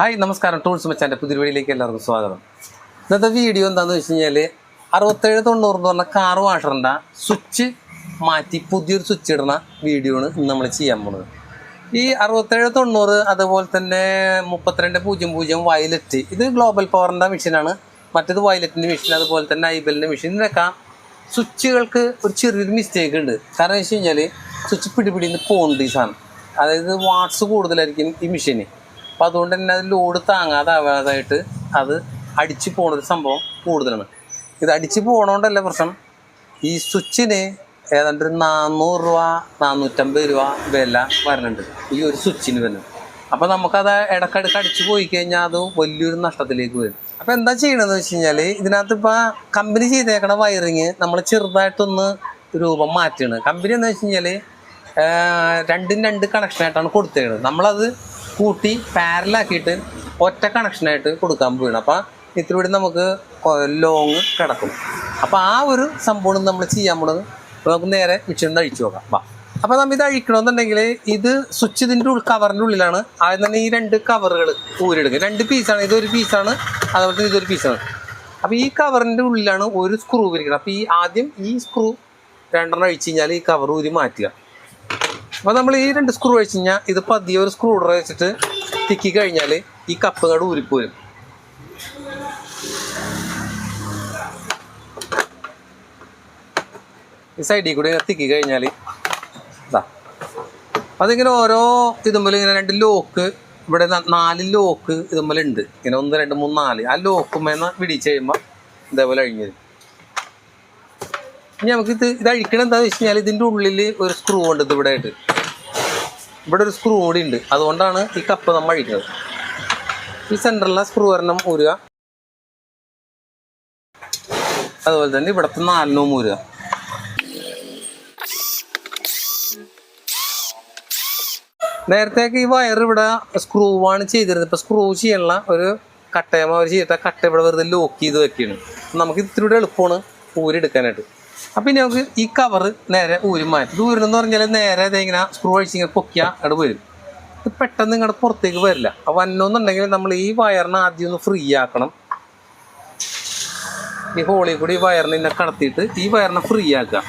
Hi നമസ്കാരം. Tools മച്ചാന്റെ പുതിയ വീഡിയോയിലേക്ക് എല്ലാവർക്കും സ്വാഗതം. ഇന്നത്തെ വീഡിയോ എന്താണെന്ന് വെച്ച് കഴിഞ്ഞാൽ അറുപത്തേഴ് തൊണ്ണൂറ് എന്ന് പറഞ്ഞ കാർ വാഷറിന്റെ സ്വിച്ച് മാറ്റി പുതിയൊരു സ്വിച്ച് ഇടുന്ന വീഡിയോ ആണ് നമ്മൾ ചെയ്യാൻ പോകുന്നത് ഈ അറുപത്തേഴ് തൊണ്ണൂറ് അതുപോലെ തന്നെ മുപ്പത്തിരണ്ട് പൂജ്യം പൂജ്യം വയലറ്റ് ഇത് ഗ്ലോബൽ പവറിന്റെ മെഷീനാണ് മറ്റേത് വയലറ്റിന്റെ മെഷീൻ അതുപോലെ തന്നെ ഐബലിന്റെ മെഷീൻ ഇതിനൊക്കെ സ്വിച്ചുകൾക്ക് ഒരു ചെറിയൊരു മിസ്റ്റേക്ക് ഉണ്ട്. കാരണം വെച്ച് കഴിഞ്ഞാൽ സ്വിച്ച് പിടിപിടിന്ന് പോകുന്നുണ്ട് ഈ സാധനം. അതായത് വാട്സ് കൂടുതലായിരിക്കും ഈ മെഷീന് അപ്പോൾ അതുകൊണ്ട് തന്നെ അത് ലോഡ് താങ്ങാതാവാതായിട്ട് അത് അടിച്ച് പോണൊരു സംഭവം കൂടുതലാണ്. ഇത് അടിച്ച് പോകണോണ്ടല്ല പ്രശ്നം? ഈ സ്വിച്ചിന് ഏതാണ്ട് ഒരു നാനൂറ് രൂപ നാനൂറ്റമ്പത് രൂപ വില വരുന്നുണ്ട് ഈ ഒരു സ്വിച്ചിന് വരുന്നത്. അപ്പോൾ നമുക്കത് ഇടക്കിടക്ക് അടിച്ച് പോയി കഴിഞ്ഞാൽ അത് വലിയൊരു നഷ്ടത്തിലേക്ക് വരും. അപ്പോൾ എന്താ ചെയ്യണമെന്ന് വെച്ച് കഴിഞ്ഞാൽ ഇതിനകത്ത് ഇപ്പോൾ കമ്പനി ചെയ്തേക്കണ വയറിങ് നമ്മൾ ചെറുതായിട്ടൊന്ന് രൂപം മാറ്റുകയാണ് കമ്പനി എന്ന് വെച്ച് കഴിഞ്ഞാൽ രണ്ടും രണ്ട് കണക്ഷനായിട്ടാണ് കൊടുത്തേക്കുന്നത് നമ്മളത് കൂട്ടി പാരലാക്കിയിട്ട് ഒറ്റ കണക്ഷനായിട്ട് കൊടുക്കാൻ പോവുകയാണ് അപ്പോൾ ഇത്തിരി കൂടി നമുക്ക് ലോങ് കിടക്കും. അപ്പോൾ ആ ഒരു സംഭവം നമ്മൾ ചെയ്യാൻ പോണത് നമുക്ക് നേരെ മിക്സിയിൽ അഴിച്ചു നോക്കാം. വാ. അപ്പോൾ നമ്മൾ ഇത് അഴിക്കണമെന്നുണ്ടെങ്കിൽ ഇത് സ്വിച്ച് ഇതിന്റെ ഉൾ കവറിന്റെ ഉള്ളിലാണ് ആദ്യം തന്നെ ഈ രണ്ട് കവറുകൾ ഊരെടുക്കുക രണ്ട് പീസാണ് ഇതൊരു പീസാണ് അതുപോലെ തന്നെ ഇതൊരു പീസാണ് അപ്പോൾ ഈ കവറിന്റെ ഉള്ളിലാണ് ഒരു സ്ക്രൂ വിരിക്കുന്നത് അപ്പോൾ ഈ ആദ്യം ഈ സ്ക്രൂ രണ്ടെണ്ണം അഴിച്ചു കഴിഞ്ഞാൽ ഈ കവർ ഊരി മാറ്റുക. അപ്പോൾ നമ്മൾ ഈ രണ്ട് സ്ക്രൂ വെച്ച് കഴിഞ്ഞാൽ ഇത് പതിയെ ഒരു സ്ക്രൂ ഡ്രൈവർ വെച്ചിട്ട് തിക്കി കഴിഞ്ഞാൽ ഈ കപ്പ് കട ഊരിപ്പോരും. ഈ സൈഡിൽ കൂടി ഇങ്ങനെ തിക്കി കഴിഞ്ഞാൽ ഇതാ. അതിങ്ങനെ ഓരോ ഇതുമ്പോൾ ഇങ്ങനെ രണ്ട് ലോക്ക് ഇവിടെ നാല് ലോക്ക് ഇതുമ്പോൾ ഉണ്ട് ഇങ്ങനെ ഒന്ന് രണ്ട് മൂന്ന് നാല്. ആ ലോക്കുമ്മേന്ന് വിടിച്ച് കഴിയുമ്പോൾ ഇതേപോലെ അഴിഞ്ഞു വരും. ഇനി നമുക്ക് ഇത് ഇത് അഴിക്കണം എന്താണെന്ന് വെച്ച് കഴിഞ്ഞാൽ ഇതിന്റെ ഉള്ളിൽ ഒരു സ്ക്രൂ ഉണ്ട് ഇത് ഇവിടെ ആയിട്ട് ഇവിടെ ഒരു സ്ക്രൂ കൂടി ഉണ്ട്. അതുകൊണ്ടാണ് ഈ കപ്പ് നമ്മൾ അഴിക്കുന്നത്. ഈ സെന്ററിലെ സ്ക്രൂ ഒരെണ്ണം ഊരുക. അതുപോലെ തന്നെ ഇവിടുത്തെ നാലിനും ഊരുക. നേരത്തേക്ക് ഈ വയർ ഇവിടെ സ്ക്രൂ ആണ് ചെയ്തിരുന്നത്. ഇപ്പൊ സ്ക്രൂ ചെയ്യാനുള്ള ഒരു കട്ടയമ അവർ ചെയ്തിട്ട് കട്ട ഇവിടെ വെറുതെ ലോക്ക് ചെയ്ത് വെക്കുകയാണ്. നമുക്ക് ഇത്തിരി എളുപ്പമാണ് ഊരി എടുക്കാനായിട്ട് അപ്പം ഇനി നമുക്ക് ഈ കവർ നേരെ ഊരി മാറ്റി. ഇത് ഊരുന്നെന്ന് പറഞ്ഞാൽ നേരെ ഇങ്ങനെ സ്ക്രൂ അഴിച്ച് ഇങ്ങനെ പൊക്കിയാൽ അവിടെ വരും. ഇത് പെട്ടെന്ന് ഇങ്ങോട്ട് പുറത്തേക്ക് വരില്ല. അപ്പോൾ വന്നോന്നുണ്ടെങ്കിൽ നമ്മൾ ഈ വയറിന് ആദ്യം ഒന്ന് ഫ്രീ ആക്കണം. ഈ ഹോളി കൂടി ഈ വയറിനെ ഇന്നെ കടത്തിയിട്ട് ഈ വയറിനെ ഫ്രീ ആക്കുക.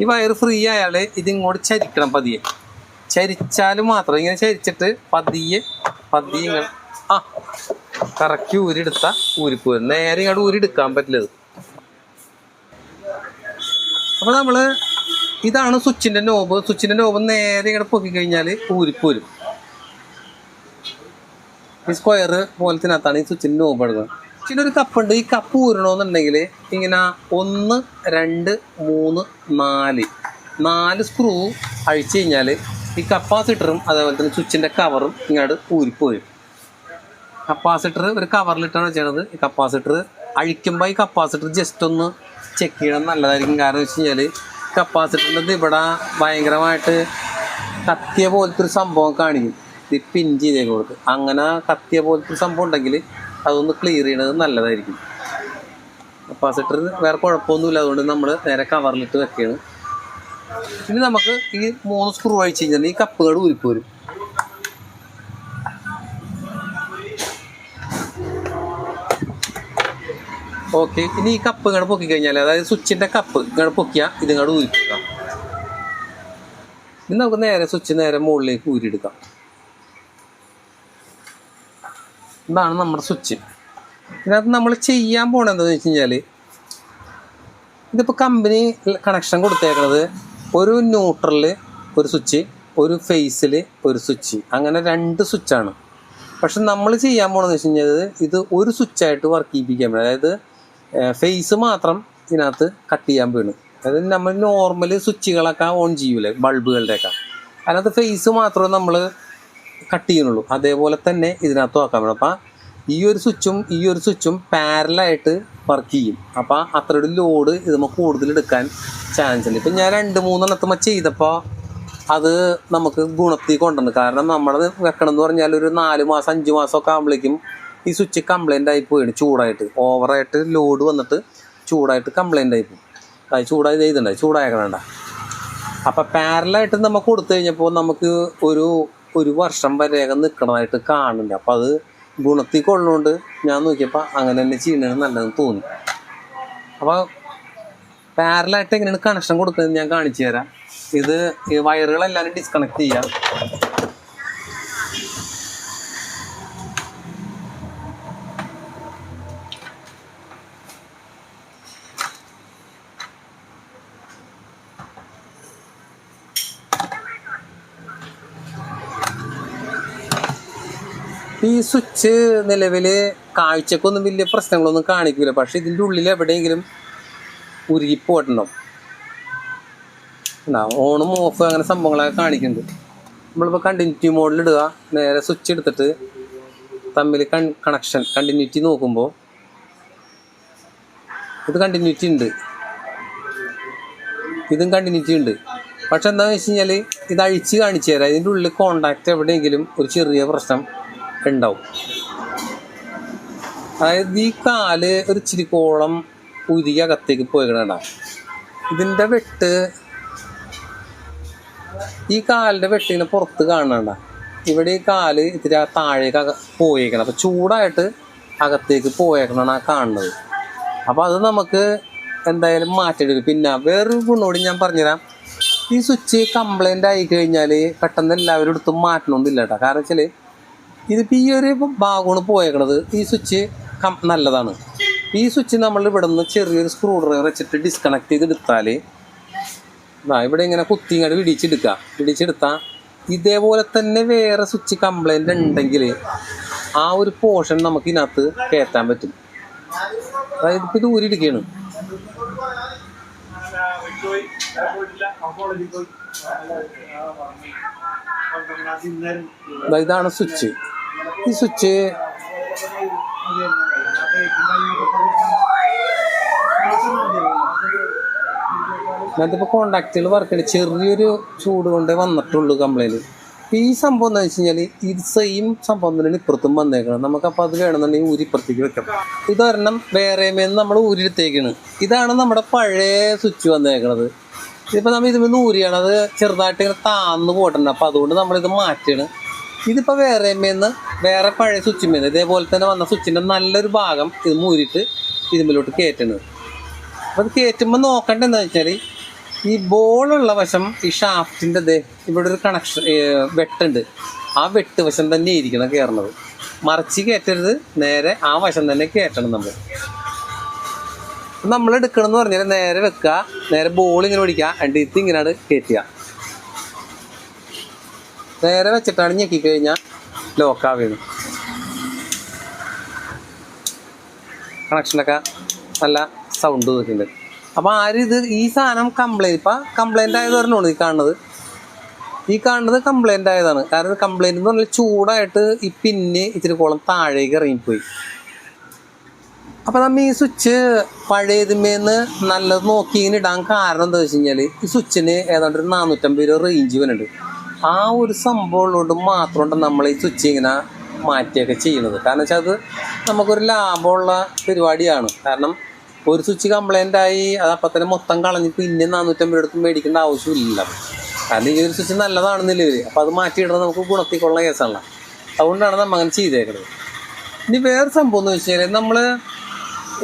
ഈ വയർ ഫ്രീ ആയാൽ ഇതിങ്ങോട്ട് ചരിക്കണം പതിയെ. ചരിച്ചാൽ മാത്രം. ഇങ്ങനെ ചരിച്ചിട്ട് പതിയെ പതിയെ ഇങ്ങനെ ആ കറക്റ്റ് ഊരിയെടുത്ത ഊരിപ്പോയി നേരെ ഇങ്ങോട്ട് ഊരിയെടുക്കാൻ പറ്റില്ല ഇത് അപ്പോൾ നമ്മൾ ഇതാണ് സ്വിച്ചിന്റെ നോബ് സ്വിച്ചിന്റെ നോബ് നേരെ ഇങ്ങനെ പൊക്കി കഴിഞ്ഞാൽ ഊരിപ്പോരും ഈ സ്ക്വയർ പോലത്തിനകത്താണ് ഈ സ്വിച്ചിന്റെ നോബ് എടുക്കുന്നത് സ്വിച്ചിന്റെ ഒരു കപ്പുണ്ട് ഈ കപ്പ് ഊരണമെന്നുണ്ടെങ്കിൽ ഇങ്ങനെ ഒന്ന് രണ്ട് മൂന്ന് നാല്. നാല് സ്ക്രൂ അഴിച്ചു കഴിഞ്ഞാൽ ഈ കപ്പാസിറ്ററും അതേപോലെ തന്നെ സ്വിച്ചിന്റെ കവറും ഇങ്ങോട്ട് ഊരിപ്പോരും. കപ്പാസിറ്റർ ഒരു കവറിലിട്ടാണ് ചെയ്യണത് ഈ കപ്പാസിറ്റർ അഴിക്കുമ്പോൾ ഈ കപ്പാസിറ്റർ ജസ്റ്റ് ഒന്ന് ചെക്ക് ചെയ്യണം. നല്ലതായിരിക്കും. കാരണം വെച്ച് കഴിഞ്ഞാൽ കപ്പാസിറ്ററിന്റെ ഇവിടെ ഭയങ്കരമായിട്ട് കത്തിയ പോലത്തെ ഒരു സംഭവം കാണിക്കും. ഇത് പിൻ ചെയ്തേക്ക് കൊടുക്കുക അങ്ങനെ കത്തിയ പോലത്തെ ഒരു സംഭവം ഉണ്ടെങ്കിൽ അതൊന്ന് ക്ലിയർ ചെയ്യണത് നല്ലതായിരിക്കും. കപ്പാസിറ്റർ വേറെ കുഴപ്പമൊന്നുമില്ല. അതുകൊണ്ട് നമ്മൾ നേരെ കവറിലിട്ട് വെക്കുകയാണ്. ഇനി നമുക്ക് ഈ മൂന്ന് സ്ക്രൂ അഴിച്ച് കഴിഞ്ഞാൽ ഈ കപ്പുകൾ ഊരിപ്പോരും. ഓക്കെ ഇനി ഈ കപ്പ് ഇങ്ങനെ പൊക്കി കഴിഞ്ഞാൽ അതായത് സ്വിച്ചിന്റെ കപ്പ് ഇങ്ങനെ പൊക്കിയാൽ ഇത് ഇങ്ങോട്ട് ഊരിക്കുക ഇനി നമുക്ക് നേരെ സ്വിച്ച് നേരെ മുകളിലേക്ക് ഊരിയെടുക്കാം. ഇതാണ് നമ്മുടെ സ്വിച്ച്. ഇതിനകത്ത് നമ്മൾ ചെയ്യാൻ പോണത് എന്താണെന്ന് വെച്ച് കഴിഞ്ഞാൽ ഇതിപ്പോൾ കമ്പനി കണക്ഷൻ കൊടുത്തേക്കുന്നത് ഒരു ന്യൂട്രലിൽ ഒരു സ്വിച്ച് ഒരു ഫേസിൽ ഒരു സ്വിച്ച്. അങ്ങനെ രണ്ട് സ്വിച്ചാണ് പക്ഷെ നമ്മൾ ചെയ്യാൻ പോണെന്ന് വെച്ച് കഴിഞ്ഞാൽ ഇത് ഒരു സ്വിച്ചായിട്ട് വർക്ക് ചെയ്യിപ്പിക്കാൻ പറ്റും. അതായത് ഫേസ് മാത്രം ഇതിനകത്ത് കട്ട് ചെയ്യാൻ വീണ്. അതായത് നമ്മൾ നോർമൽ സ്വിച്ചുകളൊക്കെ ഓൺ ചെയ്യൂലേ ബൾബുകളുടെയൊക്കെ അതിനകത്ത് ഫേസ് മാത്രമേ നമ്മൾ കട്ട് ചെയ്യുന്നുള്ളൂ. അതേപോലെ തന്നെ ഇതിനകത്ത് നോക്കാൻ വേണം അപ്പം ഈ ഒരു സ്വിച്ചും ഈ ഒരു സ്വിച്ചും പാരലായിട്ട് വർക്ക് ചെയ്യും. അപ്പം അത്രയുടെ ലോഡ് ഇതുമ്പോൾ കൂടുതൽ എടുക്കാൻ ചാൻസ് ഉണ്ട് ഇപ്പം ഞാൻ രണ്ട് മൂന്നെണ്ണത്തുമ്പോൾ ചെയ്തപ്പോൾ അത് നമുക്ക് ഗുണത്തിൽ കൊണ്ടുവന്നു. കാരണം നമ്മളത് വെക്കണം എന്ന് പറഞ്ഞാൽ ഒരു നാല് മാസം അഞ്ച് മാസമൊക്കെ ആകുമ്പോഴേക്കും ഈ സ്വിച്ച് കംപ്ലൈന്റ് ആയി പോയിന് ചൂടായിട്ട്. ഓവറായിട്ട് ലോഡ് വന്നിട്ട് ചൂടായിട്ട് കംപ്ലൈന്റ് ആയി പോകും അത് ചൂടായി ചെയ്തിട്ടുണ്ടായി ചൂടായക്കണണ്ട? അപ്പം പാരലായിട്ട് നമുക്ക് കൊടുത്തു കഴിഞ്ഞപ്പോൾ നമുക്ക് ഒരു ഒരു വർഷം വരെയൊക്കെ നിൽക്കണതായിട്ട് കാണുന്നുണ്ട്. അപ്പോൾ അത് ഗുണത്തിൽ കൊള്ളുകൊണ്ട് ഞാൻ നോക്കിയപ്പോൾ അങ്ങനെ തന്നെ ചെയ്യണത് നല്ലതെന്ന് തോന്നി. അപ്പോൾ പാരലായിട്ട് എങ്ങനെയാണ് കണക്ഷൻ കൊടുക്കുന്നത് ഞാൻ കാണിച്ചു തരാം. ഇത് ഈ വയറുകളെല്ലാം ഡിസ്കണക്ട് ചെയ്യാം. ഈ സ്വിച്ച് നിലവിൽ കാഴ്ചക്കൊന്നും വലിയ പ്രശ്നങ്ങളൊന്നും കാണിക്കില്ല പക്ഷെ ഇതിന്റെ ഉള്ളിൽ എവിടെയെങ്കിലും ഉരുകിപ്പോയിട്ടുണ്ടാവും ഉണ്ടാവും ഓണും ഓഫ് അങ്ങനെ സംഭവങ്ങളൊക്കെ കാണിക്കുന്നുണ്ട്. നമ്മളിപ്പോൾ കണ്ടിന്യൂറ്റി മോഡിൽ ഇടുക. നേരെ സ്വിച്ച് എടുത്തിട്ട് തമ്മിൽ കൺ കണക്ഷൻ കണ്ടിന്യൂറ്റി നോക്കുമ്പോൾ ഇത് കണ്ടിന്യൂറ്റി ഉണ്ട്. ഇതും കണ്ടിന്യൂറ്റി ഉണ്ട്. പക്ഷെ എന്താണെന്ന് വെച്ച് കഴിഞ്ഞാൽ ഇത് അഴിച്ച് കാണിച്ചു തരാം. ഇതിന്റെ ഉള്ളിൽ കോണ്ടാക്റ്റ് എവിടെയെങ്കിലും ഒരു ചെറിയ പ്രശ്നം ഉണ്ടാവും. അതായത് ഈ കാൽ ഒരു ചിരിക്കോളം ഉരുകി അകത്തേക്ക് പോയിക്കണ ഇതിന്റെ വെട്ട് ഈ കാലിന്റെ വെട്ടിങ്ങനെ പുറത്ത് കാണണ്ട ഇവിടെ ഈ കാൽ ഇത്തിരി താഴേക്ക് പോയേക്കണം. അപ്പോൾ ചൂടായിട്ട് അകത്തേക്ക് പോയേക്കണതാണ് ആ കാണുന്നത്. അപ്പോൾ അത് നമുക്ക് എന്തായാലും മാറ്റിയെടുക്കും പിന്നെ വേറൊരു ഗുണോട് ഞാൻ പറഞ്ഞുതരാം. ഈ സ്വിച്ച് കംപ്ലൈന്റ് ആയി കഴിഞ്ഞാൽ പെട്ടെന്ന് എല്ലാവരും എടുത്തും മാറ്റണമെന്നില്ല കേട്ടോ കാരണം വെച്ചാൽ ഇതിപ്പോൾ ഈ ഒരു ഭാഗമാണ് പോയേക്കണത്. ഈ സ്വിച്ച് നല്ലതാണ്. ഈ സ്വിച്ച് നമ്മൾ ഇവിടെ നിന്ന് ചെറിയൊരു സ്ക്രൂ ഡ്രൈവർ വെച്ചിട്ട് ഡിസ്കണക്ട് ചെയ്തെടുത്താൽ ആ ഇവിടെ ഇങ്ങനെ കുത്തി ഇങ്ങോട്ട് ഇടിച്ചെടുക്കുക ഇടിച്ചെടുത്താൽ ഇതേപോലെ തന്നെ വേറെ സ്വിച്ച് കംപ്ലൈന്റ് ഉണ്ടെങ്കിൽ ആ ഒരു പോർഷൻ നമുക്ക് ഇതിനകത്ത് കയറ്റാൻ പറ്റും. അതായത് ഇപ്പോൾ ഇത് ഊരിടുകയാണ് പോയി. ഇതാണ് സ്വിച്ച്. ഈ സ്വിച്ച് അതിപ്പോൾ കോണ്ടാക്റ്റുകൾ വർക്ക് ചെയ്ത് ചെറിയൊരു ചൂട് കൊണ്ടേ വന്നിട്ടുള്ളൂ കംപ്ലൈന്റ് ഈ സംഭവം എന്താ വെച്ച് കഴിഞ്ഞാൽ ഇത് സെയിം സംഭവം തന്നെയാണ് ഇപ്പുറത്തും വന്നേക്കണം. നമുക്കപ്പോൾ അത് വേണമെന്നുണ്ടെങ്കിൽ ഊരി ഇപ്പുറത്തേക്ക് വെക്കാം. ഇതൊരെണ്ണം വേറെ മേന്ന് നമ്മൾ ഊരിയെടുത്തേക്കാണ് ഇതാണ് നമ്മുടെ പഴയ സ്വിച്ച് വന്നേക്കണത്. ഇതിപ്പോൾ നമ്മൾ ഇതിൽ ഊരിയാണ്. അത് ചെറുതായിട്ട് ഇങ്ങനെ താന്ന് പോയിട്ടുണ്ട് അപ്പോൾ അതുകൊണ്ട് നമ്മളിത് മാറ്റണം. ഇതിപ്പോൾ വേറെ മേന്ന് വേറെ പഴയ സ്വിച്ച് മേന്ന് ഇതേപോലെ തന്നെ വന്ന സ്വിച്ചിന്റെ നല്ലൊരു ഭാഗം ഇത് മൂരിട്ട് ഇതിമ്മിലോട്ട് കയറ്റണത് അപ്പോൾ അത് കയറ്റുമ്പോൾ നോക്കണ്ട എന്താ വെച്ചാൽ ഈ ബോളുള്ള വശം ഈ ഷാഫ്റ്റിന്റെ ഇവിടെ ഒരു കണക്ഷൻ വെട്ടുണ്ട്. ആ വെട്ട് വശം തന്നെ ഇരിക്കണം കയറണത് മറിച്ച് കയറ്റരുത് നേരെ ആ വശം തന്നെ കയറ്റണം നമ്മൾ. നമ്മൾ എടുക്കണമെന്ന് പറഞ്ഞാൽ നേരെ വെക്കുക നേരെ ബോൾ ഇങ്ങനെ പിടിക്കുക അണ്ട് ഇത് ഇങ്ങനെയാണ് കയറ്റുക. നേരെ വെച്ചിട്ടാണ് ഞെക്കി കഴിഞ്ഞാൽ ലോക്കാവുന്നത് കണക്ഷനൊക്കെ നല്ല സൗണ്ട് വരുന്നുണ്ട് അപ്പോൾ ആരും ഇത് ഈ സാധനം കംപ്ലൈന്റ് ഇപ്പം കംപ്ലൈന്റ് ആയത് പറഞ്ഞോളൂ ഈ കാണുന്നത്. ഈ കാണുന്നത് കംപ്ലൈന്റ് ആയതാണ്. കാരണം കംപ്ലൈന്റ് എന്ന് പറഞ്ഞാൽ ചൂടായിട്ട് ഈ പിന്നെ ഇത്തിരി കോളം താഴേക്ക് ഇറങ്ങിപ്പോയി. അപ്പോൾ നമ്മ ഈ സ്വിച്ച് പഴയതിന്മേന്ന് നല്ലത് നോക്കി ഇങ്ങനെ ഇടാൻ കാരണം എന്താ വെച്ച് കഴിഞ്ഞാൽ ഈ സ്വിച്ചിന് ഏതാണ്ട് ഒരു നാനൂറ്റമ്പത് രൂപ റേഞ്ച് വരുന്നുണ്ട് ആ ഒരു സംഭവം ഉള്ളതുകൊണ്ട് മാത്രമാണ് നമ്മൾ ഈ സ്വിച്ച് ഇങ്ങനെ മാറ്റിയൊക്കെ ചെയ്യുന്നത്. കാരണം വെച്ചാൽ അത് നമുക്കൊരു ലാഭമുള്ള പരിപാടിയാണ്. കാരണം ഒരു സ്വിച്ച് കംപ്ലൈന്റ് ആയി അത് അപ്പം തന്നെ മൊത്തം കളഞ്ഞ് പിന്നെ നാനൂറ്റമ്പത് എടുത്ത് മേടിക്കേണ്ട ആവശ്യമില്ല. കാരണം ഈ ഒരു സ്വിച്ച് നല്ലതാണെന്നില്ല? ഇവർ അപ്പോൾ അത് മാറ്റിയിടുന്നത് നമുക്ക് ഗുണത്തിക്കുള്ള കേസാണല്ലോ. അതുകൊണ്ടാണ് നമ്മൾ അങ്ങനെ ചെയ്തേക്കുന്നത് ഇനി വേറെ സംഭവം എന്ന് വെച്ച് കഴിഞ്ഞാൽ നമ്മൾ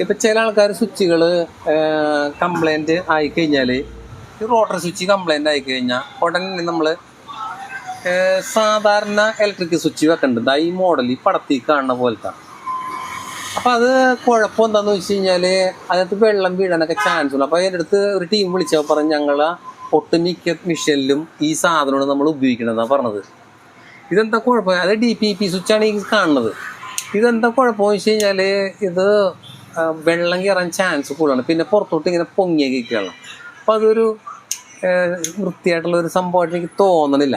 ഇപ്പം ചില ആൾക്കാർ സ്വിച്ചുകൾ കംപ്ലൈന്റ് ആയിക്കഴിഞ്ഞാൽ ഈ റോട്ടർ സ്വിച്ച് കംപ്ലൈന്റ് ആയിക്കഴിഞ്ഞാൽ ഉടനെ നമ്മൾ സാധാരണ ഇലക്ട്രിക് സ്വിച്ച് വെക്കേണ്ടത്. ഈ മോഡൽ ഈ പടത്തിൽ കാണുന്ന പോലത്തെ. അപ്പോൾ അത് കുഴപ്പം എന്താന്ന് വെച്ച് കഴിഞ്ഞാൽ അതിനകത്ത് വെള്ളം വീഴാനൊക്കെ ചാൻസ് ഉണ്ട്. അപ്പൊ അതിന്റെ അടുത്ത് ഒരു ടീം വിളിച്ചപ്പോൾ പറഞ്ഞ് ഞങ്ങൾ ഒട്ടുമിക്ക മിഷനിലും ഈ സാധനമാണ് നമ്മൾ ഉപയോഗിക്കണതെന്നാ പറഞ്ഞത്. ഇതെന്താ കുഴപ്പം? അത് ഡി പി പി സ്വിച്ചാണ് ഈ കാണുന്നത്. ഇതെന്താ കുഴപ്പമെന്ന് വെച്ച് കഴിഞ്ഞാൽ ഇത് വെള്ളം കയറാൻ ചാൻസ് കൂടുതലാണ്. പിന്നെ പുറത്തോട്ട് ഇങ്ങനെ പൊങ്ങിയൊക്കെയാണ് അപ്പോൾ അതൊരു വൃത്തിയായിട്ടുള്ള ഒരു സംഭവമായിട്ട് എനിക്ക് തോന്നണില്ല.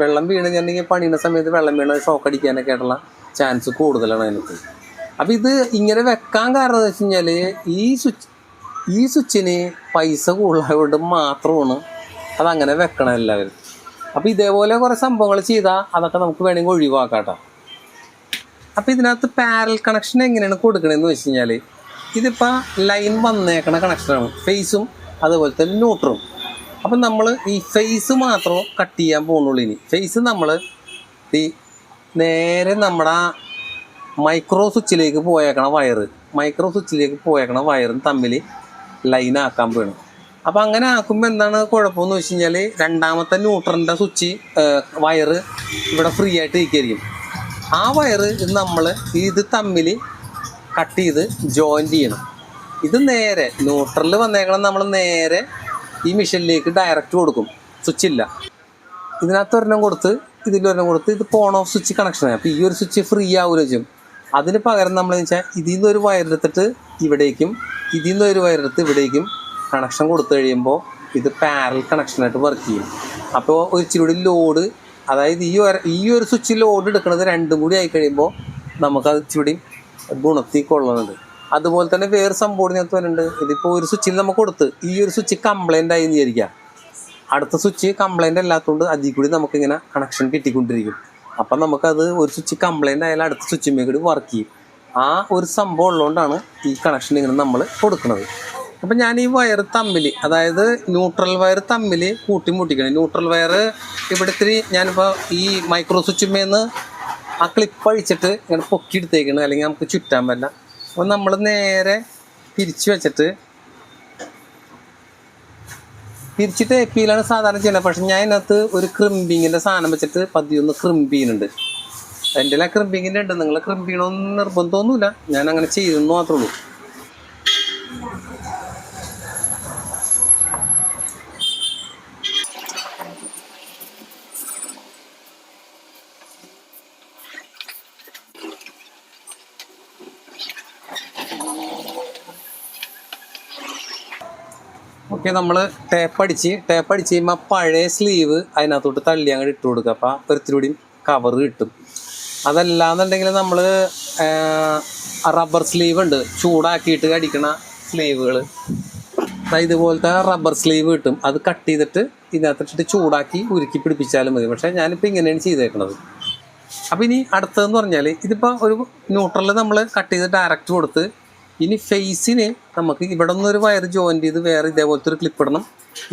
വെള്ളം വീണ് കഴിഞ്ഞിട്ടുണ്ടെങ്കിൽ പണിയുന്ന സമയത്ത് വെള്ളം വീണ് ഷോക്ക് അടിക്കാനൊക്കെ ആയിട്ടുള്ള ചാൻസ് കൂടുതലാണ് അതിനകത്ത്. അപ്പോൾ ഇത് ഇങ്ങനെ വെക്കാൻ കാരണം എന്ന് വെച്ച് കഴിഞ്ഞാൽ ഈ സ്വിച്ച് ഈ സ്വിച്ചിന് പൈസ കൂടുതലായതുകൊണ്ട് മാത്രമാണ് അതങ്ങനെ വെക്കണം എല്ലാവരും. അപ്പോൾ ഇതേപോലെ കുറേ സംഭവങ്ങൾ ചെയ്താൽ അതൊക്കെ നമുക്ക് വേണമെങ്കിൽ ഒഴിവാക്കാം അപ്പോൾ ഇതിനകത്ത് പാരൽ കണക്ഷൻ എങ്ങനെയാണ് കൊടുക്കണതെന്ന് വെച്ച് കഴിഞ്ഞാൽ ഇതിപ്പോൾ ലൈൻ വന്നേക്കണ കണക്ഷനാണ് ഫേസും അതുപോലെ തന്നെ ന്യൂട്രും അപ്പം നമ്മൾ ഈ ഫേസ് മാത്രം കട്ട് ചെയ്യാൻ പോകുന്നുള്ളൂ ഇനി. ഫേസ് നമ്മൾ ഈ നേരെ നമ്മുടെ മൈക്രോ സ്വിച്ചിലേക്ക് പോയേക്കണ വയറ്. മൈക്രോ സ്വിച്ചിലേക്ക് പോയേക്കണ വയറും തമ്മിൽ ലൈൻ ആക്കാൻ വേണം അപ്പം അങ്ങനെ ആക്കുമ്പോൾ എന്താണ് കുഴപ്പമെന്ന് വെച്ച് കഴിഞ്ഞാൽ രണ്ടാമത്തെ ന്യൂട്രലിന്റെ സ്വിച്ച് വയറ് ഇവിടെ ഫ്രീ ആയിട്ട് ഇരിക്കുകയായിരിക്കും ആ വയറ് ഇത് നമ്മൾ ഇത് തമ്മിൽ കട്ട് ചെയ്ത് ജോയിന്റ് ചെയ്യണം. ഇത് നേരെ ന്യൂട്രലിൽ വന്നേക്കണം നമ്മൾ നേരെ ഈ മെഷീനിലേക്ക് ഡയറക്റ്റ് കൊടുക്കും. സ്വിച്ച് ഇല്ല. ഇതിനകത്ത് ഒരെണ്ണം കൊടുത്ത് ഇതിലൊരെണ്ണം കൊടുത്ത് ഇത് ഓൺ ഓഫ് സ്വിച്ച് കണക്ഷനാണ് അപ്പോൾ ഈ ഒരു സ്വിച്ച് ഫ്രീ ആവുമല്ലോ ചെയ്യും അതിന് പകരം നമ്മൾ വെച്ചാൽ ഇതിൽ നിന്ന് ഒരു വയറെടുത്തിട്ട് ഇവിടേക്കും ഇതിൽ നിന്ന് ഒരു വയറെടുത്ത് ഇവിടേക്കും കണക്ഷൻ കൊടുത്തു കഴിയുമ്പോൾ ഇത് പാരൽ കണക്ഷനായിട്ട് വർക്ക് ചെയ്യും. അപ്പോൾ ഒരു ഇച്ചിരി ലോഡ് അതായത് ഈ ഒരു ഈ ഒരു സ്വിച്ച് ലോഡ് എടുക്കുന്നത് രണ്ടും കൂടി ആയി കഴിയുമ്പോൾ നമുക്കത് ഇച്ചിരി ഗുണത്തിൽ കൊള്ളുന്നുണ്ട്. അതുപോലെ തന്നെ വേറെ സംഭവം ഞാൻ തോന്നുന്നുണ്ട് ഇതിപ്പോൾ ഒരു സ്വിച്ചിൽ നമുക്ക് കൊടുത്ത് ഈ ഒരു സ്വിച്ച് കംപ്ലൈന്റ് ആയി എന്ന് വിചാരിക്കുക അടുത്ത സ്വിച്ച് കംപ്ലൈന്റ് അല്ലാത്തതുകൊണ്ട് അതിൽ കൂടി നമുക്കിങ്ങനെ കണക്ഷൻ കിട്ടിക്കൊണ്ടിരിക്കും. അപ്പം നമുക്കത് ഒരു സ്വിച്ച് കംപ്ലൈന്റ് ആയാലും അടുത്ത സ്വിച്ചിന്മേ കൂടി വർക്ക് ചെയ്യും. ആ ഒരു സംഭവം ഉള്ളതുകൊണ്ടാണ് ഈ കണക്ഷൻ ഇങ്ങനെ നമ്മൾ കൊടുക്കുന്നത്. അപ്പം ഞാൻ ഈ വയർ തമ്മിൽ അതായത് ന്യൂട്രൽ വയർ തമ്മിൽ കൂട്ടിമുട്ടിക്കണം. ന്യൂട്രൽ വയർ ഇവിടെ ഇത്തിരി ഞാനിപ്പോൾ ഈ മൈക്രോ സ്വിച്ചിന്മേന്ന് ആ ക്ലിപ്പ് അഴിച്ചിട്ട് ഇങ്ങനെ പൊക്കി എടുത്തേക്കണം അല്ലെങ്കിൽ നമുക്ക് ചുറ്റാൻ പറ്റില്ല. അപ്പോൾ നമ്മൾ നേരെ തിരിച്ചു വെച്ചിട്ട് തിരിച്ചിട്ട് എപ്പിയിലാണ് സാധാരണ ചെയ്യുന്നത്. പക്ഷെ ഞാൻ ഇതിനകത്ത് ഒരു ക്രിമ്പിങ്ങിന്റെ സാധനം വെച്ചിട്ട് പതിയൊന്ന് ഒന്ന് ചെയ്യുന്നുണ്ട്. എന്റെ എല്ലാം ക്രിമ്പിങ്ങിന്റെ ഉണ്ട്. നിങ്ങൾ ക്രിമ്പ് നിർബന്ധമൊന്നുമില്ല. ഞാൻ അങ്ങനെ ചെയ്തെന്ന് മാത്രമേ ഉള്ളൂ. ഓക്കെ നമ്മൾ ടേപ്പ് അടിച്ച് ടേപ്പ് അടിച്ച് കഴിയുമ്പോൾ പഴയ സ്ലീവ് അതിനകത്തോട്ട് തള്ളി അങ്ങോട്ട് ഇട്ട് കൊടുക്കുക. അപ്പോൾ ഒരിത്തിരി കൂടി കവർ കിട്ടും. അതല്ലാന്നുണ്ടെങ്കിൽ നമ്മൾ റബ്ബർ സ്ലീവ് ഉണ്ട്. ചൂടാക്കിയിട്ട് അടിക്കണ സ്ലീവുകൾ ഇതുപോലത്തെ റബ്ബർ സ്ലീവ് കിട്ടും. അത് കട്ട് ചെയ്തിട്ട് ഇതിനകത്തിട്ട് ചൂടാക്കി ഉരുക്കി പിടിപ്പിച്ചാലും മതി. പക്ഷേ ഞാനിപ്പോൾ ഇങ്ങനെയാണ് ചെയ്തേക്കണത്. അപ്പോൾ ഇനി അടുത്തതെന്ന് പറഞ്ഞാൽ ഇതിപ്പോൾ ഒരു ന്യൂട്രലിൽ നമ്മൾ കട്ട് ചെയ്ത് ഡയറക്റ്റ് കൊടുത്ത് ഇനി ഫേസിന് നമുക്ക് ഇവിടെ നിന്ന് ഒരു വയർ ജോയിന്റ് ചെയ്ത് വേറെ ഇതേപോലത്തെ ഒരു ക്ലിപ്പ് ഇടണം.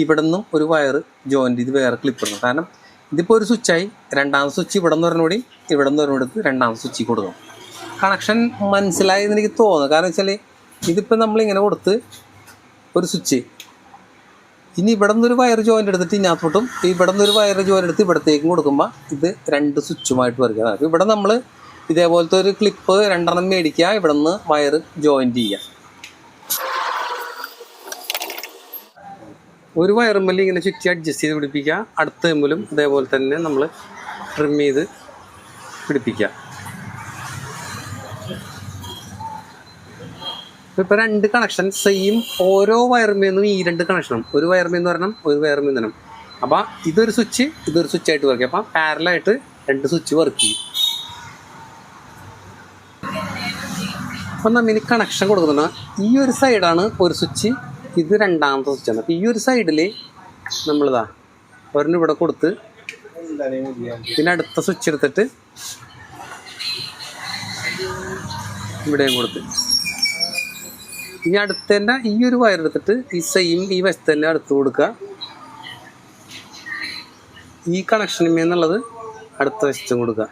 ഇവിടെ നിന്നും ഒരു വയർ ജോയിന്റ് ചെയ്ത് വേറെ ക്ലിപ്പ് ഇടണം. കാരണം ഇതിപ്പോൾ ഒരു സ്വിച്ചായി രണ്ടാമത്തെ സ്വിച്ച് ഇവിടെ നിന്ന് ഒരെണ്ണൂടി ഇവിടെ നിന്ന് ഒരെണ്ണം എടുത്ത് രണ്ടാമത്തെ സ്വിച്ച് കൊടുക്കണം. കണക്ഷൻ മനസ്സിലായെന്ന് എനിക്ക് തോന്നുന്നു. കാരണം വെച്ചാൽ ഇതിപ്പോൾ നമ്മളിങ്ങനെ കൊടുത്ത് ഒരു സ്വിച്ച് ഇനി ഇവിടെ നിന്നൊരു വയർ ജോയിന്റ് എടുത്തിട്ട് ഇതിനകത്തോട്ടും ഇവിടെ നിന്നൊരു വയർ ജോയിന്റ് എടുത്ത് ഇവിടത്തേക്കും കൊടുക്കുമ്പോൾ ഇത് രണ്ട് സ്വിച്ചുമായിട്ട് വരിക ഇവിടെ നമ്മൾ ഇതേപോലത്തെ ഒരു ക്ലിപ്പ് രണ്ടെണ്ണം മേടിക്കുക ഇവിടെ നിന്ന് വയർ ജോയിന്റ് ചെയ്യുക ഒരു വയറുമ്പല്ലി ഇങ്ങനെ ചുറ്റി അഡ്ജസ്റ്റ് ചെയ്ത് പിടിപ്പിക്കുക അടുത്ത എമ്മിലും ഇതേപോലെ തന്നെ നമ്മൾ ട്രിം ചെയ്ത് പിടിപ്പിക്കുക ഇപ്പൊ രണ്ട് കണക്ഷൻ സെയിം ഓരോ വയറുമേന്നും ഈ രണ്ട് കണക്ഷനും ഒരു വയറുമേന്ന് പറയണം ഒരു വയറുമേന്ന് പറയണം അപ്പം ഇതൊരു സ്വിച്ച് ഇതൊരു സ്വിച്ച് ആയിട്ട് വർക്ക് ചെയ്യും. അപ്പം പാരലായിട്ട് രണ്ട് സ്വിച്ച് വർക്ക് ചെയ്യും. അപ്പം നമ്മൾ ഇനി കണക്ഷൻ കൊടുക്കുന്നത് ഈ ഒരു സൈഡാണ് ഒരു സ്വിച്ച് ഇത് രണ്ടാമത്തെ സ്വിച്ചാണ് അപ്പം ഈ ഒരു സൈഡിൽ നമ്മളിതാ ഒരെണ്ണം ഇവിടെ കൊടുത്ത് പിന്നെ അടുത്ത സ്വിച്ച് എടുത്തിട്ട് ഇവിടെയും കൊടുത്ത്. ഇനി അടുത്തന്നെ ഈ ഒരു വയർ എടുത്തിട്ട് ഈ സെയിം ഈ വശത്ത് തന്നെ അടുത്ത് കൊടുക്കുക. ഈ കണക്ഷനുമേന്നുള്ളത് അടുത്ത വശത്തും കൊടുക്കുക.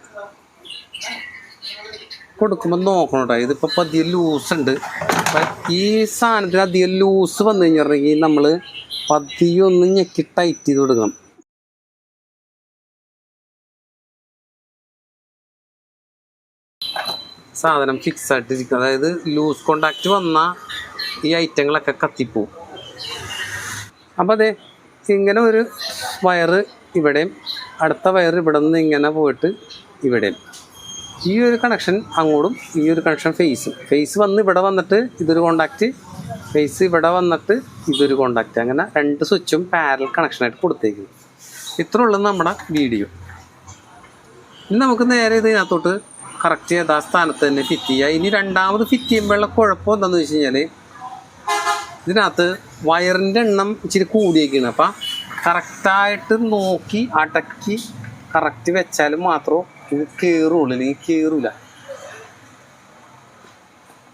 കൊടുക്കുമ്പോൾ നോക്കണം കേട്ടോ ഇതിപ്പോൾ പതിയെ ലൂസ് ഉണ്ട് അപ്പം ഈ സാധനത്തിന് അധികം ലൂസ് വന്നു കഴിഞ്ഞിട്ടുണ്ടെങ്കിൽ നമ്മൾ പതിയെ ഒന്ന് ഞെക്കി ടൈറ്റ് ചെയ്ത് കൊടുക്കണം. സാധനം ഫിക്സ് ആയിട്ടിരിക്കും അതായത് ലൂസ് കോണ്ടാക്റ്റ് വന്നാൽ ഈ ഐറ്റങ്ങളൊക്കെ കത്തിപ്പോവും അപ്പം അതെ ഇങ്ങനെ ഒരു വയറ് ഇവിടെയും അടുത്ത വയർ ഇവിടെ നിന്ന് ഇങ്ങനെ പോയിട്ട് ഇവിടെയും. ഈ ഒരു കണക്ഷൻ അങ്ങോട്ടും ഈ ഒരു കണക്ഷൻ ഫേസ് ഫേസ് വന്ന് ഇവിടെ വന്നിട്ട് ഇതൊരു കോണ്ടാക്റ്റ് ഫേസ് ഇവിടെ വന്നിട്ട് ഇതൊരു കോണ്ടാക്റ്റ് അങ്ങനെ രണ്ട് സ്വിച്ചും പാരൽ കണക്ഷനായിട്ട് കൊടുത്തേക്കുന്നു. ഇത്ര ഉള്ളത് നമ്മുടെ വീഡിയോ ഇനി നമുക്ക് നേരെ ഇതിനകത്തോട്ട് കറക്റ്റ് ചെയ്ത് ആ സ്ഥാനത്ത് തന്നെ ഫിറ്റ് ചെയ്യുക ഇനി രണ്ടാമത് ഫിറ്റ് ചെയ്യുമ്പോഴുള്ള കുഴപ്പം എന്താണെന്ന് വെച്ച് കഴിഞ്ഞാൽ ഇതിനകത്ത് വയറിന്റെ എണ്ണം ഇച്ചിരി കൂടിയേക്കാണ്. അപ്പം കറക്റ്റായിട്ട് നോക്കി അടക്കി കറക്റ്റ് വെച്ചാൽ മാത്രമേ ഇത് കയറുള്ളൂ അല്ലെങ്കിൽ കയറൂല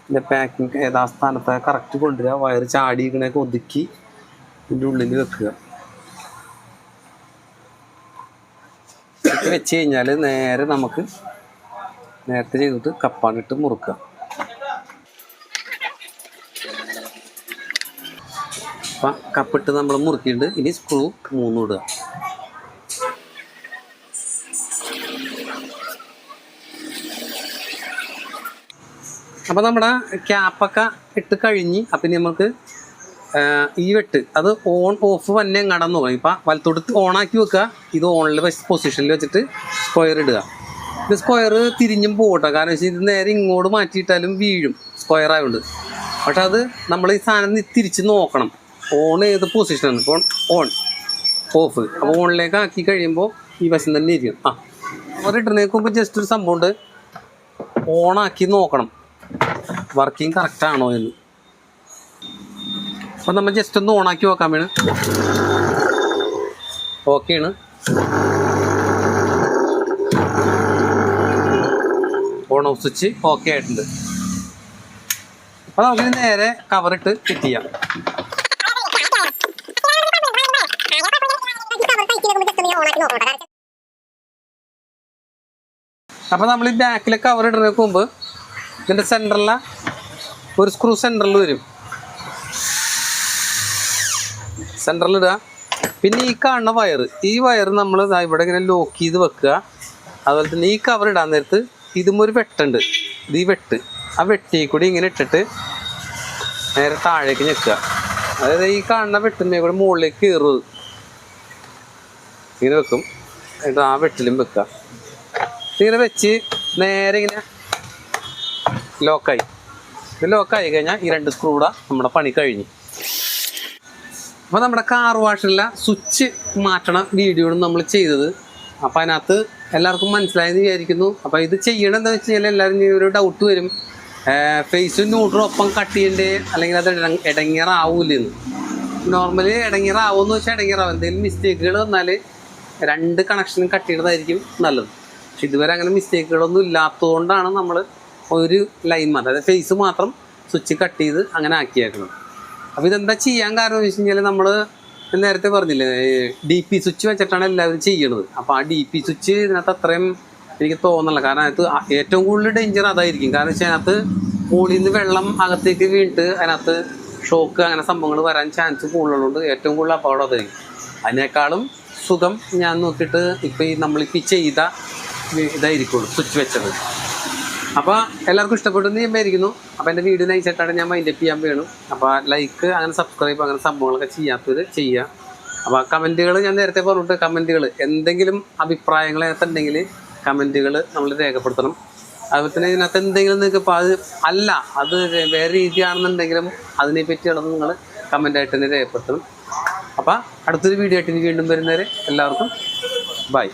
പാക്കിങ് പാക്കിംഗ് യഥാസ്ഥാനത്ത് കറക്റ്റ് കൊണ്ടുവരിക വയർ ചാടിയിരിക്കണൊക്കെ ഒതുക്കി ഇതിന്റെ ഉള്ളിൽ വെക്കുക. വെച്ച് കഴിഞ്ഞാൽ നേരെ നമുക്ക് നേരത്തെ ചെയ്തിട്ട് കപ്പാണിട്ട് മുറുക്കുക. അപ്പം കപ്പിട്ട് നമ്മൾ മുറുക്കിയിട്ട് ഇനി സ്ക്രൂ മൂന്നിടുക ഇടുക അപ്പം നമ്മുടെ ക്യാപ്പൊക്കെ ഇട്ട് കഴിഞ്ഞ് അപ്പം നമുക്ക് ഈ വെട്ട് അത് ഓൺ ഓഫ് തന്നെ കടന്നു പോകും ഇപ്പം വലത്തോട്ട് ഓണാക്കി വെക്കുക. ഇത് ഓണിൽ പൊസിഷനിൽ വെച്ചിട്ട് സ്ക്വയർ ഇടുക. ഇത് സ്ക്വയർ തിരിഞ്ഞും പോകട്ടെ കാരണം വെച്ചാൽ ഇത് നേരെ ഇങ്ങോട്ട് മാറ്റിയിട്ടാലും വീഴും. സ്ക്വയർ ആയതുകൊണ്ട് പക്ഷെ അത് നമ്മൾ ഈ സാധനം തിരിച്ച് നോക്കണം. ഓൺ ഏത് പൊസിഷനാണ് ഇപ്പോൾ ഓൺ ഓഫ് അപ്പോൾ ഓണിലേക്ക് ആക്കി കഴിയുമ്പോൾ ഈ വശം തന്നെ ഇരിക്കും. ആ. അവർ ഇട്ടുന്നേക്കുമ്പോൾ ജസ്റ്റ് ഒരു സംഭവമുണ്ട് ഓണാക്കി നോക്കണം. വർക്കിംഗ് കറക്റ്റ് ആണോ എന്ന്. അപ്പം നമ്മൾ ജസ്റ്റ് ഒന്ന് ഓണാക്കി നോക്കാൻ വേണം. ഓക്കെയാണ് ഓൺ ഓഫ് സ്വിച്ച് ഓക്കെ ആയിട്ടുണ്ട്. അപ്പോൾ നമുക്കിത് നേരെ കവറിട്ട് ഫിറ്റ് ചെയ്യാം. അപ്പോൾ നമ്മൾ ഈ ബാക്കിലെ കവർ ഇടുന്നതിന് മുമ്പ് ഇതിന്റെ സെന്ററിലെ ഒരു സ്ക്രൂ സെന്ററിൽ വരും. സെന്ററിൽ ഇടുക. പിന്നെ ഈ കാണുന്ന വയർ ഈ വയർ നമ്മൾ ഇവിടെ ഇങ്ങനെ ലോക്ക് ചെയ്ത് വെക്കുക. അതുപോലെ തന്നെ ഈ കവർ ഇടാൻ നേരത്ത് ഇതും ഒരു വെട്ടുണ്ട്. ഇത് ഈ വെട്ട്. ആ വെട്ടി കൂടി ഇങ്ങനെ ഇട്ടിട്ട് നേരെ താഴേക്ക് ഞെക്കുക. അതായത് ഈ കാണുന്ന വെട്ടുന്നേ കൂടെ മുകളിലേക്ക് കയറുന്നത് ഇങ്ങനെ വെക്കും. എന്നിട്ട് ആ വെട്ടിലും വെക്കുക. ഇങ്ങനെ വെച്ച് നേരെ ഇങ്ങനെ ലോക്കായി. ഇത് ലോക്കായി കഴിഞ്ഞാൽ ഈ രണ്ട് സ്ക്രൂടെ നമ്മുടെ പണി കഴിഞ്ഞു. അപ്പോൾ നമ്മുടെ കാർ വാഷിലെ സ്വിച്ച് മാറ്റണ വീഡിയോ ആണ് നമ്മൾ ചെയ്തത്. അപ്പോൾ അതിനകത്ത് എല്ലാവർക്കും മനസ്സിലായെന്ന് വിചാരിക്കുന്നു. അപ്പോൾ ഇത് ചെയ്യണം എന്താണെന്ന് വെച്ച് കഴിഞ്ഞാൽ എല്ലാവരും ഒരു ഡൗട്ട് വരും. ഫേസും ന്യൂട്രോ ഒപ്പം കട്ട് ചെയ്യണ്ടേ? അല്ലെങ്കിൽ അത് ഇടങ്ങിയറാവൂലെന്ന് നോർമലി ഇടങ്ങിയറാവുമെന്ന് വെച്ചാൽ ഇടങ്ങിയറാവും എന്തെങ്കിലും മിസ്റ്റേക്കുകൾ വന്നാൽ രണ്ട് കണക്ഷനും കട്ട് ചെയ്യണതായിരിക്കും നല്ലത്. പക്ഷെ ഇതുവരെ അങ്ങനെ മിസ്റ്റേക്കുകളൊന്നും ഇല്ലാത്തതുകൊണ്ടാണ് നമ്മൾ ഒരു ലൈൻ മാത്രം. അതായത് ഫേസ് മാത്രം സ്വിച്ച് കട്ട് ചെയ്ത് അങ്ങനെ ആക്കിയേക്കണം. അപ്പോൾ ഇതെന്താ ചെയ്യാൻ കാരണം എന്ന് വെച്ച് കഴിഞ്ഞാൽ നമ്മൾ നേരത്തെ പറഞ്ഞില്ലേ ഡി പി സ്വിച്ച് വെച്ചിട്ടാണ് എല്ലാവരും ചെയ്യണത്. അപ്പോൾ ആ ഡി പി സ്വിച്ച് ഇതിനകത്ത് അത്രയും എനിക്ക് തോന്നണില്ല. കാരണം അതിനകത്ത് ഏറ്റവും കൂടുതൽ ഡേഞ്ചർ അതായിരിക്കും. കാരണം വെച്ചാൽ അതിനകത്ത് മുകളിൽ നിന്ന് വെള്ളം അകത്തേക്ക് വീണിട്ട് അതിനകത്ത് ഷോക്ക് അങ്ങനെ സംഭവങ്ങൾ വരാൻ ചാൻസ് കൂടുതലുള്ളതുകൊണ്ട് ഏറ്റവും കൂടുതൽ അപകടം അതായിരിക്കും. അതിനേക്കാളും സുഖം ഞാൻ നോക്കിയിട്ട് ഇപ്പോൾ ഈ നമ്മളിപ്പോൾ ചെയ്ത ഇതായിരിക്കുള്ളൂ സ്വിച്ച് വെച്ചത്. അപ്പോൾ എല്ലാവർക്കും ഇഷ്ടപ്പെട്ടെന്ന് ഞാൻ വിചാരിക്കുന്നു. അപ്പോൾ എന്റെ വീഡിയോ നയിച്ചിട്ടാണ് ഞാൻ മൈൻഡപ്പ് ചെയ്യാൻ വേണം അപ്പോൾ ലൈക്ക് അങ്ങനെ സബ്സ്ക്രൈബ് അങ്ങനെ സംഭവങ്ങളൊക്കെ ചെയ്യാത്തവർ ചെയ്യുക അപ്പോൾ കമന്റുകൾ ഞാൻ നേരത്തെ പറഞ്ഞിട്ട് കമന്റുകൾ എന്തെങ്കിലും അഭിപ്രായങ്ങൾ അതിനകത്തുണ്ടെങ്കിൽ കമന്റുകൾ നമ്മൾ രേഖപ്പെടുത്തണം. അതുപോലെ തന്നെ ഇതിനകത്ത് എന്തെങ്കിലും നിങ്ങൾക്ക് ഇപ്പോൾ അത് അല്ല അത് വേറെ രീതിയാണെന്നുണ്ടെങ്കിലും അതിനെ പറ്റിയുള്ളത് നിങ്ങൾ കമന്റായിട്ട് തന്നെ രേഖപ്പെടുത്തണം. അപ്പോൾ അടുത്തൊരു വീഡിയോ ആയിട്ട് ഇനി വീണ്ടും വരുന്നവരെ എല്ലാവർക്കും ബൈ